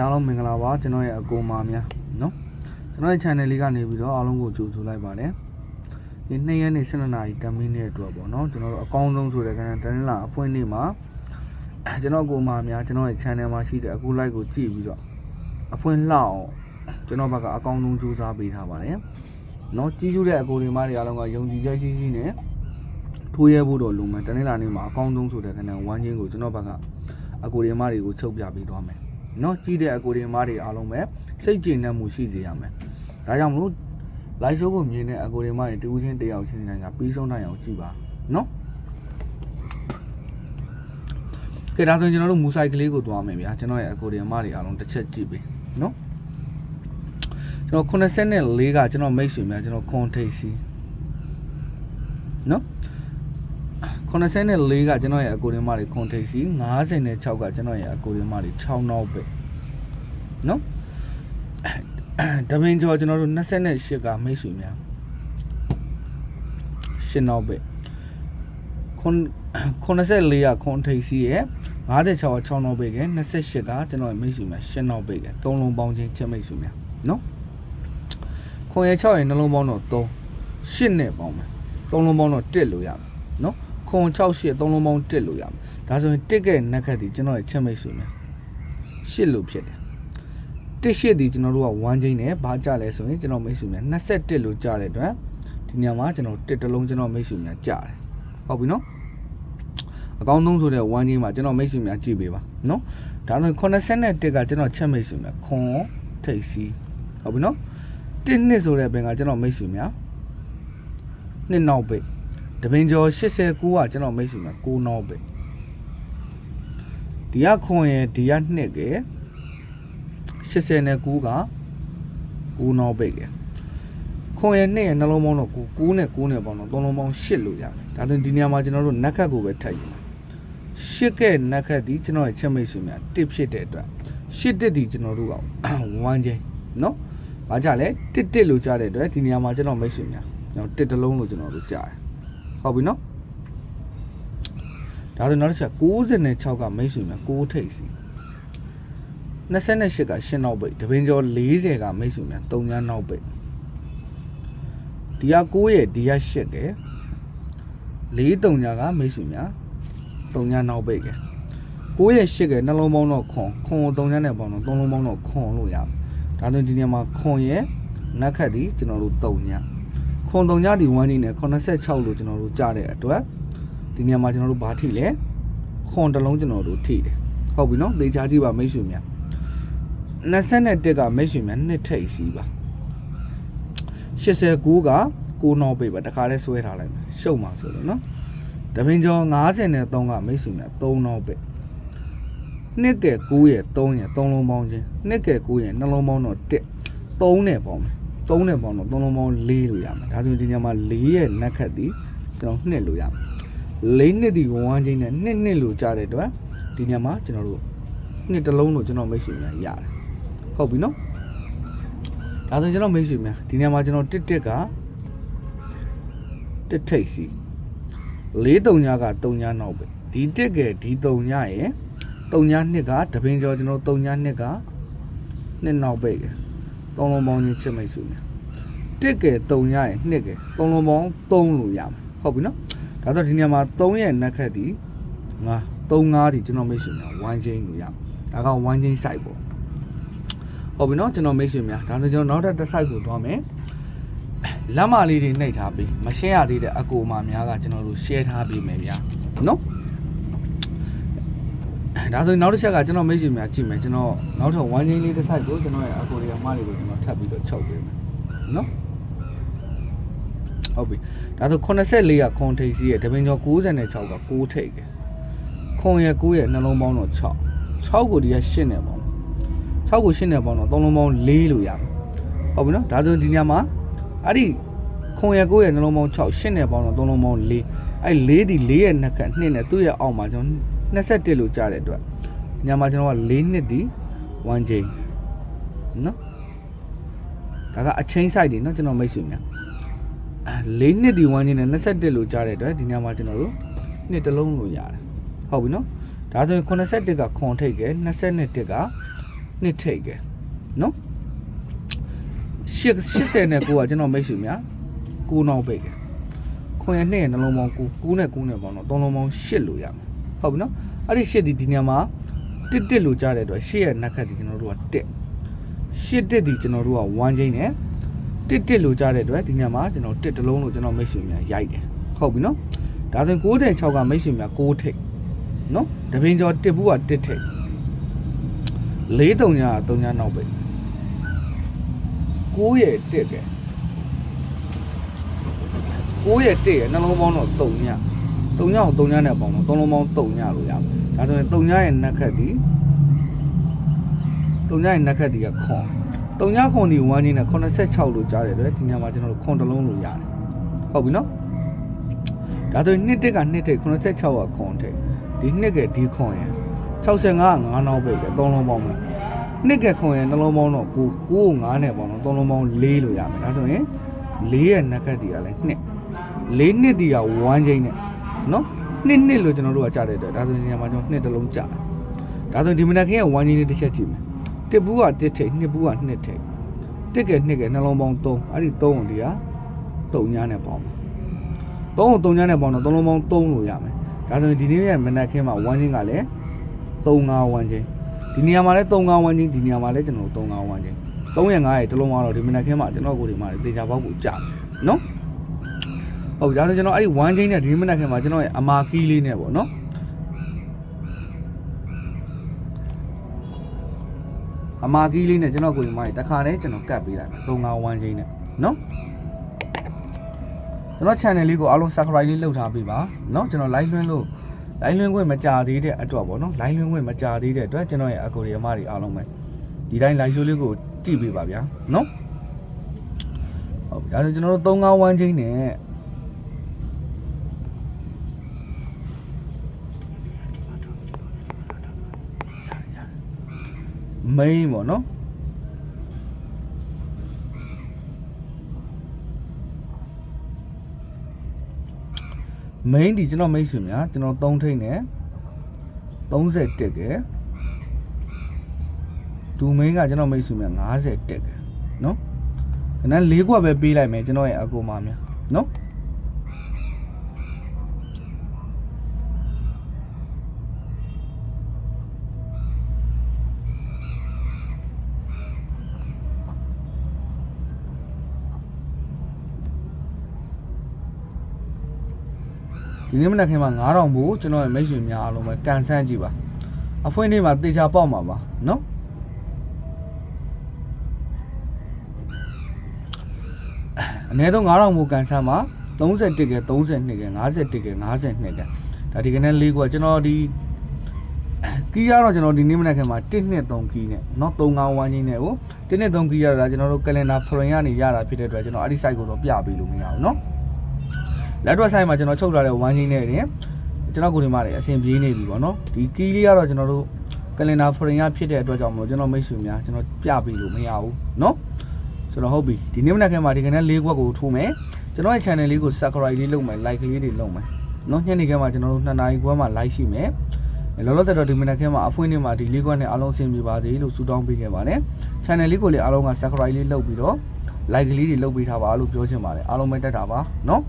အားလုံးမင်္ဂလာပါကျွန်တော်ရဲ့အကူမာများနော်ကျွန်တော်ရဲ့ channel လေးကနေပြီးတော့အားလုံးကိုကြိုဆိုလိုက်ပါတယ်ဒီ2ရက်နေ့12နာရီ10မိနစ်အတွက်ပေါ့နော်ကျွန်တော်တို့အကောင်းဆုံးဆိုတဲ့ကဏ္ဍတနင်္လာအဖွင့်နေ့မှာကျွန်တော်အကူမာများကျွန်တော်ရဲ့ channel မှာရှိတဲ့အကူ like ကိုကြည့်ပြီးတော့အဖွင့်လောက်ကျွန်တော်ဘက်ကအကောင်းဆုံးစူးစမ်းပေးထားပါတယ်နော်ကြီးကျူးတဲ့အကူတွေမတွေအားလုံးကယုံကြည်ချက်ရှိရှိနဲ့ထိုးရဲဖို့တော့လုံမယ်တနင်္လာနေ့မှာအကောင်းဆုံးဆိုတဲ့ကဏ္ဍ1ချင်းကိုကျွန်တော်ဘက်ကအကူတွေမတွေကိုချုပ်ပြပေးသွားမယ် เนาะကြီးတဲ့အကိုတွေမားတွေအားလုံးပဲစိတ်ကြည်နက်မှုရှိစေရမယ်။ဒါကြောင့်မလို့ live show ကိုမြင်တဲ့အကိုတွေမားတွေတူးချင်းတယောက်ချင်းတိုင်းကပြီးဆုံးနိုင်အောင်ကြည့်ပါเนาะကဲဒါဆိုရင်ကျွန်တော်တို့မူဆိုင်ကလေးကိုသွားမယ်ဗျာကျွန်တော်ရဲ့အကိုတွေမားတွေအားလုံးတစ်ချက်ကြည့်ပေးเนาะကျွန်တော်84ကကျွန်တော်မိတ်ဆွေများကျွန်တော်ခွန်ထိတ်စီเนาะ 84ကကျွန်တော်ရဲ့အကိုတွေမားတွေခွန်ထိတ်စီ56ကကျွန်တော်ရဲ့အကိုတွေမားတွေ6နောက်ပဲနော်တပင်ကျော်ကျွန်တော်တို့28ကမိတ်ဆွေများရှင်းနောက်ပဲခွန်84ကခွန်ထိပ်စီရဲ့56က6နောက်ပဲက28ကကျွန်တော်ရဲ့မိတ်ဆွေများရှင်းနောက်ပဲကသုံးလုံးပေါင်းချင်းချက်မိတ်ဆွေများနော်ခွန်ရဲ့6ရဲ့နှလုံးပေါင်းတော့3 8နဲ့ပေါင်းမယ်သုံးလုံးပေါင်းတော့1လို့ရမယ်နော် ခွန်6 8သုံးလုံးပေါင်း1လို့ရမယ်ဒါဆိုရင်1ကဲနက်ခတ်ဒီကျွန်တော်ရဲ့ချက်မိတ်ဆွေများ8လို့ဖြစ်တယ်တစ်ရှစ်ဒီကျွန်တော်တို့က1ချင်းနဲ့ဘာကြလဲဆိုရင်ကျွန်တော်မိတ်ဆွေများ21လို့ကြတဲ့အတွက်ဒီညမှာကျွန်တော်တစ်တလုံးကျွန်တော်မိတ်ဆွေများကြားတယ်ဟုတ်ပြီနော်အကောင်းဆုံးဆိုတဲ့1ချင်းမှာကျွန်တော်မိတ်ဆွေများကြည့်ပေးပါနော်ဒါဆို81ကကျွန်တော်ချက်မိတ်ဆွေများခွန်ထိတ်စီဟုတ်ပြီနော်တစ်နှစ်ဆိုတဲ့ဘင်ကကျွန်တော်မိတ်ဆွေများနှစ်နောက်ပိတ် တပင်ကျော်89ကကျွန်တော်မိတ်ဆွေများ9နောက်ပိတ်ဒီကခွန်ရယ်ဒီကနှစ်ကယ် 89က9နောက်ပိတ်တယ်ခွန်ရဲ့နှစ်ရဲ့နှလုံးပေါင်းတော့9နဲ့9နဲ့ပေါင်းတော့သုံးလုံးပေါင်း8လို့ရတယ်ဒါဆိုဒီနေရာမှာကျွန်တော်တို့နက်ခတ်ကိုပဲထပ်ယူမယ်8ကဲနက်ခတ်ဒီကျွန်တော်ရဲ့ချက်မိတ်ဆွေများ1ဖြစ်တဲ့အတွက်8တက်ဒီကျွန်တော်တို့က1ချင်းเนาะဘာကြလဲ1တက်လို့ကြားတဲ့အတွက်ဒီနေရာမှာကျွန်တော်မိတ်ဆွေများကျွန်တော်1တလုံးလို့ကျွန်တော်တို့ကြားတယ် ဟုတ်ပြီနော်ဒါဆိုနောက်တစ်ချက်96ကမိတ်ဆွေများ6ထိပ်စီ28ကရှင်းနောက်ပိတ်တပင်းကျော်40ကမိတ်ဆွေများ3ညနောက်ပိတ်ဒီက9ရဲ့ဒီက8က4 3ညကမိတ်ဆွေများ3ညနောက်ပိတ်က9ရဲ့8ကနှလုံးပေါင်းတော့ခွန်ခွန်3ညနဲ့ပေါင်းတော့3လုံးပေါင်းတော့ခွန်လို့ရဒါဆိုဒီနေရာမှာခွန်ရဲ့နက်ခတ်ဒီကျွန်တော်တို့3ည ခွန်3ညဒီ1နေနဲ့86လို့ကျွန်တော်တို့ကြားတဲ့အတွက်ဒီနေရာမှာကျွန်တော်တို့ဘာထိလဲခွန်တစ်လုံးကျွန်တော်တို့ထိတယ်ဟုတ်ပြီနော်သေချာကြည့်ပါမိတ်ဆွေများ21ကမိတ်ဆွေများနှစ်ထိပ်စီပါ89က9နောက်ပိတ်ပါတခါလဲဆွဲထားလိုက်မယ်ရှုံမှာဆိုလို့နော်တပင်ကျော်53ကမိတ်ဆွေများ3နောက်ပိတ်နှစ်ကဲ9ရဲ့3ရဲ့3လုံးပေါင်းချင်းနှစ်ကဲ9ရဲ့နှလုံးပေါင်းတော့1 3နဲ့ပေါင်းမယ် 3နဲ့ပေါင်းတော့3လုံးပေါင်း4လို့ရမယ်ဒါဆိုဒီညမှာ4ရဲ့နက်ခတ်ဒီကျွန်တော်2လို့ရမယ်4နှစ်ဒီ1ချင်းနဲ့2နှစ်လို့ကြားတဲ့အတွက်ဒီညမှာကျွန်တော်တို့နှစ်တစ်လုံးလို့ကျွန်တော်မိတ်ဆွေများရတယ်ဟုတ်ပြီနော်ဒါဆိုကျွန်တော်မိတ်ဆွေများဒီနေရာမှာကျွန်တော်တစ်တစ်ကတစ်ထိတ်စီလေးတုံညာကတုံညာနောက်ပဲဒီတစ်ကဲဒီတုံညာရဲ့တုံညာနှစ်ကတပင်ကျော်ကျွန်တော်တုံညာနှစ်ကနှစ်နောက်ပဲကဲ သုံးလုံးပေါင်းချင်းချစ်မိတ်ဆွေများတစ်ကဲတုံညာရဲ့နှစ်ကဲသုံးလုံးပေါင်းသုံးလို့ရမှာဟုတ်ပြီနော်ဒါဆိုဒီနေရာမှာ3ရဲ့နက်ခတ်ဒီငါ3 5ဒီကျွန်တော်မိတ်ဆွေများ1ချင်းလို့ရမှာဒါက1ချင်း site ပေါ့ဟုတ်ပြီနော်ကျွန်တော်မိတ်ဆွေများဒါဆိုကျွန်တော်နောက်ထပ်တစ် site ကိုသွားမယ်လမ်းမလေးတွေနှိပ်ထားပြီးမ share ရသေးတဲ့အကူအမများကကျွန်တော်တို့ share ထားပေးမယ်ဗျာနော် ဒါဆိုရင်နောက်တစ်ချက်ကကျွန်တော်မိတ်ဆွေများကြည့်မယ်ကျွန်တော်နောက်ထပ် one chain လေးတစ် site ကိုကျွန်တော်ရဲ့အကူတွေအမတွေကိုကျွန်တော်ထပ်ပြီးတော့ချုပ်ပေးမယ်နော်ဟုတ်ပြီဒါဆို84ကခွန်ထိပ်စီးရဲ့တပင်ကျော်96က6ထိပ်ကခွန်ရဲ့9ရဲ့နှလုံးပေါင်းတော့6 6ကိုဒီက8နဲ့ပေါင်း6ကို8နဲ့ပေါင်းတော့3လုံးပေါင်း4လို့ရမယ်ဟုတ်ပြီနော်ဒါဆိုဒီညမှာအဲ့ဒီခွန်ရကိုရဲ့နှလုံးပေါင်း6 8နဲ့ပေါင်းတော့3လုံးပေါင်း4အဲ့4ဒီ4ရဲ့နှစ်ခတ်2နဲ့သူ့ရဲ့အောက်မှာကျွန်တော် 21လို့ကြားတဲ့အတွက်ညမှာကျွန်တော်က4နှစ်ဒီ1ချိန်နော်ဒါကအချင်း site တွေနော်ကျွန်တော်မိတ်ဆွေများအဲ4နှစ်ဒီ1ချိန်နဲ့21လို့ကြားတဲ့အတွက်ဒီညမှာကျွန်တော်တို့နှစ်တစ်လုံးလို့ရတယ်ဟုတ်ပြီနော်ဒါဆိုရင်81ကခွန်ထိတ်က22ကနှစ်ထိတ်ကဲနော်80 80နဲ့ကိုကကျွန်တော်မိတ်ဆွေများ9နောက်ပိတ်ကဲခွန်ရနှစ်ရဲ့နှလုံးပေါင်း9 9နဲ့9နဲ့ပေါင်းတော့3လုံးပေါင်း8လို့ရမယ် ဟုတ်ပြီနော်အဲ့ဒီ8ဒီဒီညမှာတစ်တစ်လို့ကြားတဲ့အတွက်8ရဲ့နက်ခတ်ဒီကျွန်တော်တို့က1 8တစ်ဒီကျွန်တော်တို့က1ချင်းနဲ့တစ်တစ်လို့ကြားတဲ့အတွက်ဒီညမှာကျွန်တော်တစ်တစ်လုံးလို့ကျွန်တော်မိတ်ဆွေများရိုက်တယ်ဟုတ်ပြီနော်ဒါဆိုရင်96ကမိတ်ဆွေများ6ထိတ်နော်တပင်ကျော်တစ်ဘူးက1ထိတ်၄တုံညာတုံညာနောက်ပိတ်9ရဲ့1ကဲ9ရဲ့1ရဲ့နှလုံးပေါင်းတော့တုံညာ တုံညာကိုတုံညာနဲ့ပေါင်းတော့သုံးလုံးပေါင်းတုံညာလို့ရမယ်ဒါဆိုရင်တုံညာရဲ့နက်ခတ်ဒီတုံညာရဲ့နက်ခတ်ဒီကခွန်တုံညာခွန်ဒီ1ချင်းနဲ့86လို့ကြားတယ်လေဒီညမှာကျွန်တော်တို့ခွန်တစ်လုံးလို့ရတယ်ဟုတ်ပြီနော်ဒါဆိုရင်နှစ်တစ်ကနှစ်ထိတ်86ကခွန်ထိတ်ဒီနှစ်ကဒီခွန်ရဲ့65က9နောက်ပိတ်တယ်သုံးလုံးပေါင်းမယ်နှစ်ကခွန်ရဲ့နှလုံးပေါင်းတော့9 9 5နဲ့ပေါ့နော်သုံးလုံးပေါင်း4လို့ရမယ်ဒါဆိုရင်4ရဲ့နက်ကတ်တီကလည်း2 4နှစ်တီက1ချင်းနဲ့ နော်နှစ်နှစ်လို့ကျွန်တော်တို့ကကြားတဲ့အတွက်ဒါဆိုရင်ဒီနေရာမှာကျွန်တော်နှစ်တစ်လုံးကြားတယ်ဒါဆိုရင်ဒီမနက်ခင်းက1ချင်းလေးတစ်ချက်ကြည့်မယ်တစ်ဘူးကတစ်ထိပ်နှစ်ဘူးကနှစ်ထိပ်တစ်ကနှစ်ကနှလုံးပေါင်း3အဲ့ဒီ3ကိုဒီက3ညာနဲ့ပေါင်းမယ်3ကို3ညာနဲ့ပေါင်းတော့သုံးလုံးပေါင်း3လို့ရမယ်ဒါဆိုရင်ဒီနေ့ရဲ့မနက်ခင်းမှာ1ချင်းကလည်း3 5 1ချင်းဒီနေရာမှာလည်း3ကောင်းဝန်းချင်းဒီနေရာမှာလည်းကျွန်တော်တို့3ကောင်းဝန်းချင်း3ရဲ့9ရဲ့တစ်လုံးကတော့ဒီမနက်ခင်းမှာကျွန်တော်ကိုဒီမှာတေချာပေါက်ကိုကြာနော် ဟုတ်ဒါဆိုကျွန်တော်အဲ့ဒီ1 chain နဲ့ဒီမိနစ်ခင်မှာကျွန်တော်ရဲ့အမာကီးလေးနဲ့ပေါ့နော်အမာကီးလေးနဲ့ကျွန်တော်ကိုရင်မကြီးတခါတည်းကျွန်တော်ကတ်ပေးလိုက်မယ်391ချင်းနဲ့နော်ကျွန်တော် channel လေးကိုအားလုံး subscribe လေးလုပ်ထားပေးပါနော်ကျွန်တော် live လွှင့်လို့ live လွှင့်ခွင့်မကြသေးတဲ့အတွက်ပေါ့နော် live လွှင့်ခွင့်မကြသေးတဲ့အတွက်ကျွန်တော်ရဲ့အကူရီအမတွေအားလုံးပဲဒီတိုင်း live show လေးကိုကြည့်ပေးပါဗျာနော်ဟုတ်ဒါဆိုကျွန်တော်တို့391ချင်းနဲ့ မိန်ပေါ့နော်မိန်ဒီကျွန်တော်မိတ်ဆွေများကျွန်တော်3ထိတ်နဲ့30တက်ကဲဒူမိန်ကကျွန်တော်မိတ်ဆွေများ50တက်ကဲနော်ခဏ၄ခွက်ပဲပေးလိုက်မယ်ကျွန်တော်ရဲ့အကူမများနော် ဒီနေ့မနက်ခင်းမှာ9000ဘူးကျွန်တော်ရဲ့မိတ်ဆွေများအားလုံးပဲကန်ဆန်းကြည့်ပါအဖွင့်နေ့မှာတေချာပေါက်မှာပါနော်အနည်းဆုံး9000ဘူးကန်ဆန်းမှာ31ကဲ32ကဲ51ကဲ52ကဲဒါဒီကနေ့၄ခုကကျွန်တော်ဒီကီးရတော့ကျွန်တော်ဒီနေ့မနက်ခင်းမှာ1နှစ်3ကီးနဲ့เนาะ351ချင်းနဲ့ကို1နှစ်3ကီးရတာကျွန်တော်တို့ကလင်ဒါဖရင်ကနေရတာဖြစ်တဲ့အတွက်ကျွန်တော်အဲ့ဒီ site ကိုတော့ပြပေးလို့မရဘူးเนาะ လက်တော့ဆိုင်မှာကျွန်တော်ချုပ်ထားတဲ့ဝမ်းချင်းနဲ့တင်ကျွန်တော်ကိုဒီမှာနေအဆင်ပြေးနေပြီပေါ့နော်ဒီကီးလေးကတော့ကျွန်တော်တို့ကလင်ဒါဖရင်ရဖြစ်တဲ့အတွက်ကြောင့်မလို့ကျွန်တော်မိတ်ဆွေများကျွန်တော်ပြပေးလို့မရဘူးเนาะဆိုတော့ဟုတ်ပြီဒီနေ့မနက်ခင်းမှာဒီကနေ့၄ခွက်ကိုထိုးမယ်ကျွန်တော်ရဲ့ channel လေးကို subscribe လေးလုပ်မယ် like လေးတွေလုပ်မယ်เนาะညနေခင်းမှာကျွန်တော်တို့2နာရီခွဲမှာ live ရှိမယ်လောလောဆယ်တော့ဒီမနက်ခင်းမှာအဖွင့်နေ့မှာဒီလေးခွက်နဲ့အားလုံးဆင်ပြေပါစေလို့ဆုတောင်းပေးခဲ့ပါတယ် channel လေးကိုလည်းအားလုံးက subscribe လေးလုပ်ပြီးတော့ like လေးတွေလုပ်ပေးထားပါလို့ပြောချင်ပါတယ်အားလုံးပဲတက်တာပါเนาะ